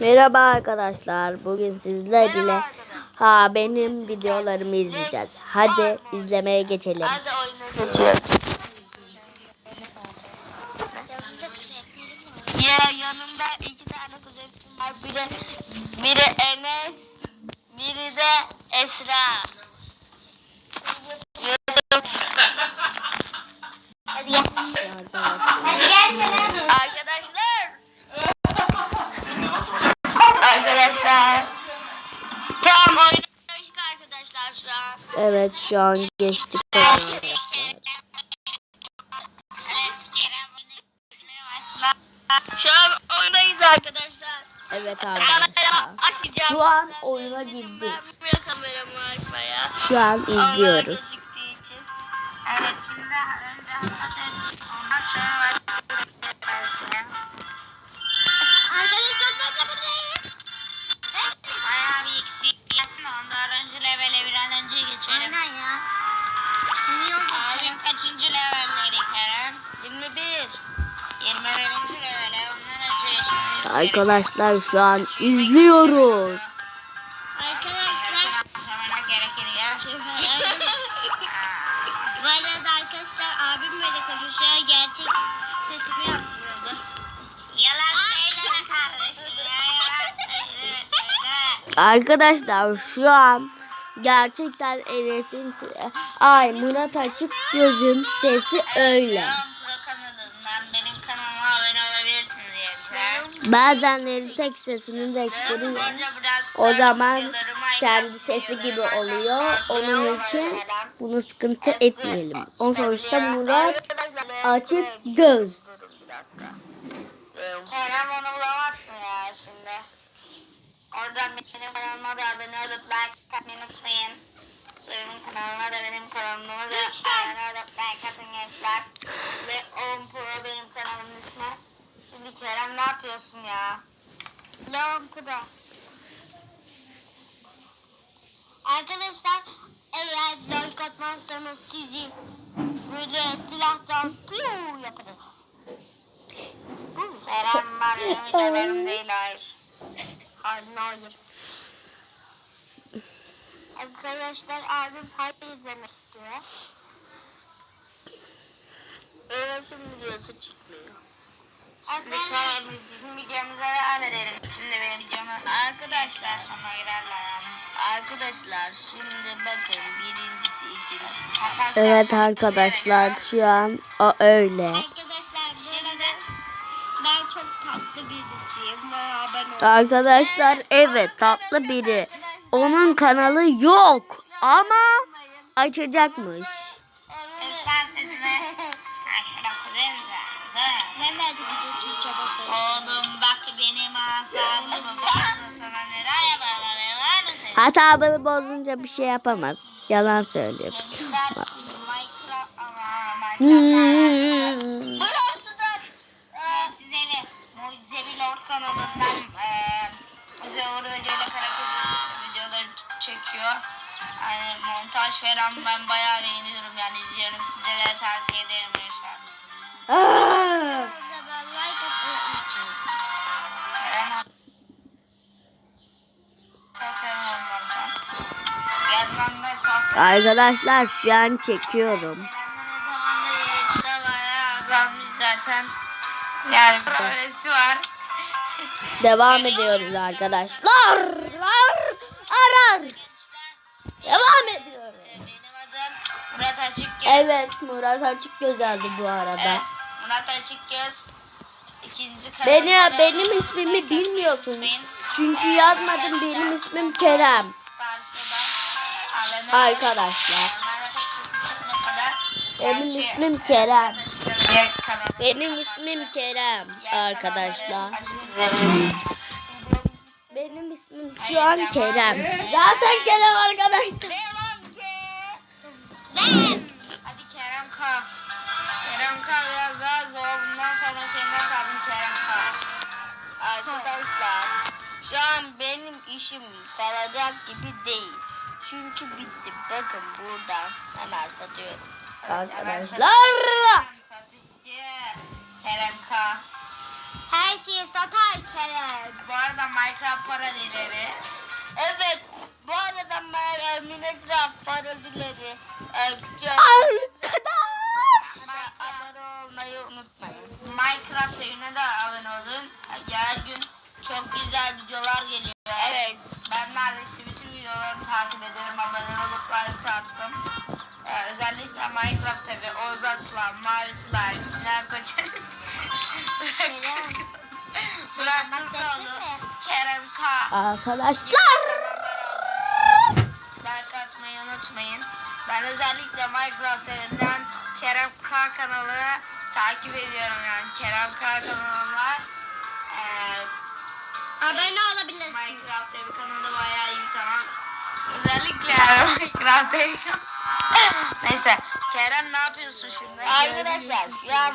Merhaba arkadaşlar. Bugün sizlerle ha benim videolarımı izleyeceğiz. Hadi izlemeye geçelim. Hadi oyuna Ya yanımda iki tane kuzenim var. Biri, biri Enes, biri de Esra. Hadi gel. Hadi gel Arkadaşlar. Arkadaşlar. Tamam oyuna geçtik arkadaşlar şu an. Evet şu an geçtik. Şu an oynayız arkadaşlar. Evet arkadaşlar. Şu an oyuna girdik. Şu an izliyoruz. Evet şimdi önce Arkadaşlar şu an izliyoruz. Arkadaşlar. Bu arada arkadaşlar abim böyle konuşuyor. Gerçek sesini yapmıyordu. Yalan söyleme kardeşim ya. Yalan söyleme söyle. Arkadaşlar şu an gerçekten Enes'in ay Murat açık gözün sesi öyle. Bazenleri tek sesini değiştiriyor. Burada biraz O zaman kendi sesi gibi oluyor. Onun için bunu sıkıntı etmeyelim. O sonuçta Murat açık göz. Kerem onu bulamazsın ya şimdi. Oradan benim kanalıma da abone olup like atmayı unutmayın. Benim kanalıma da benim kanalıma da abone olup like atın gençler. Şimdi Kerem ne yapıyorsun ya? Leon Pro. Arkadaşlar eğer like atmazsanız sizi böyle silahtan piu yaparız. Selam var hiç haberim değil hayır. Hayır hayır. Arkadaşlar abim harbi izlemek istiyor. Öylesi videosu çıkmıyor. Arkadaşlar biz bizim videomuza devam edelim. Şimdi benim videoma arkadaşlar sonra girerler yani. Arkadaşlar şimdi bakın birincisi ikincisi. Takas Evet arkadaşlar şu an o öyle. Arkadaşlar şimdi ben çok tatlı birisiyim. Bana abone olun. Arkadaşlar evet tatlı biri. Onun kanalı yok ama açacakmış. Türkçe bakalım. Oğlum bak benim asabımı bozma sana neler yaparlar ne var senin. Hatabını bozunca bir şey yapamaz. Yalan söylüyor. Bas. Minecraft ama Hmm. Minecraft Burası da Mucizevi Mucizevi Lord kanalından eee Bize Uğur Hoca ile Karaköy videoları çekiyor. Yani montaj falan ben bayağı beğeniyorum yani izliyorum. Size de tavsiye ederim gençler. Arkadaşlar şu an çekiyorum. Zaten. Yani var. Devam ediyoruz arkadaşlar. Ar, arar. Devam ediyoruz. Benim adım Murat Açıkgöz. Evet Murat bu arada. Evet, Murat Açıkgöz. İkinci Beni benim ismimi unutmayın. Çünkü yazmadım benim ismim Kerem. Arkadaşlar. Benim ismim Kerem. Benim ismim Kerem arkadaşlar. Benim ismim şu an Kerem. Zaten Kerem arkadaşlar. Benim işim kalacak gibi değil. Çünkü bitti. Bakın buradan hemen satıyorum. Arkadaşlar. Satıcı Kerem K. Her şeyi satar Kerem. Bu arada Minecraft paralelleri. Evet. Bu arada ben e, Minecraft parodileri e, Arkadaş. abone olmayı unutmayın. Minecraft evine de abone olun. Her gün çok güzel videolar geliyor. Evet. Ben neredeyse bütün videolarını takip ediyorum. Abone olup like attım. Ee, özellikle Minecraft tabi. Oğuz Aslan, Mavi Slime, Sinan Koçer. Burak Kurtoğlu, Kerem K. Arkadaşlar. Like atmayı unutmayın. Ben özellikle Minecraft evinden Kerem K kanalı takip ediyorum yani. Kerem K kanalına Abone olabilirsin. Minecraft evi kanalı bayağı iyi kanal. Özellikle Minecraft kanalı. Neyse Kerem ne yapıyorsun şimdi? Arkadaşlar an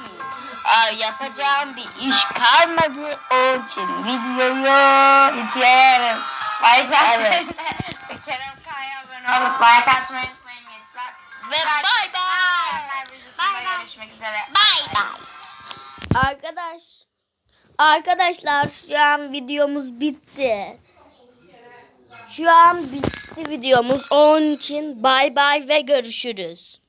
e, yapacağım bir iş kalmadı. O için videoyu. Minecraft Evet. evine Kerem K'ya abone olup like atmayı unutmayın gençler. Ve bay bay. Bay bay. görüşmek üzere. Bay bay. Arkadaş Arkadaşlar şu an videomuz bitti. Şu an bitti videomuz. Onun için bay bay ve görüşürüz.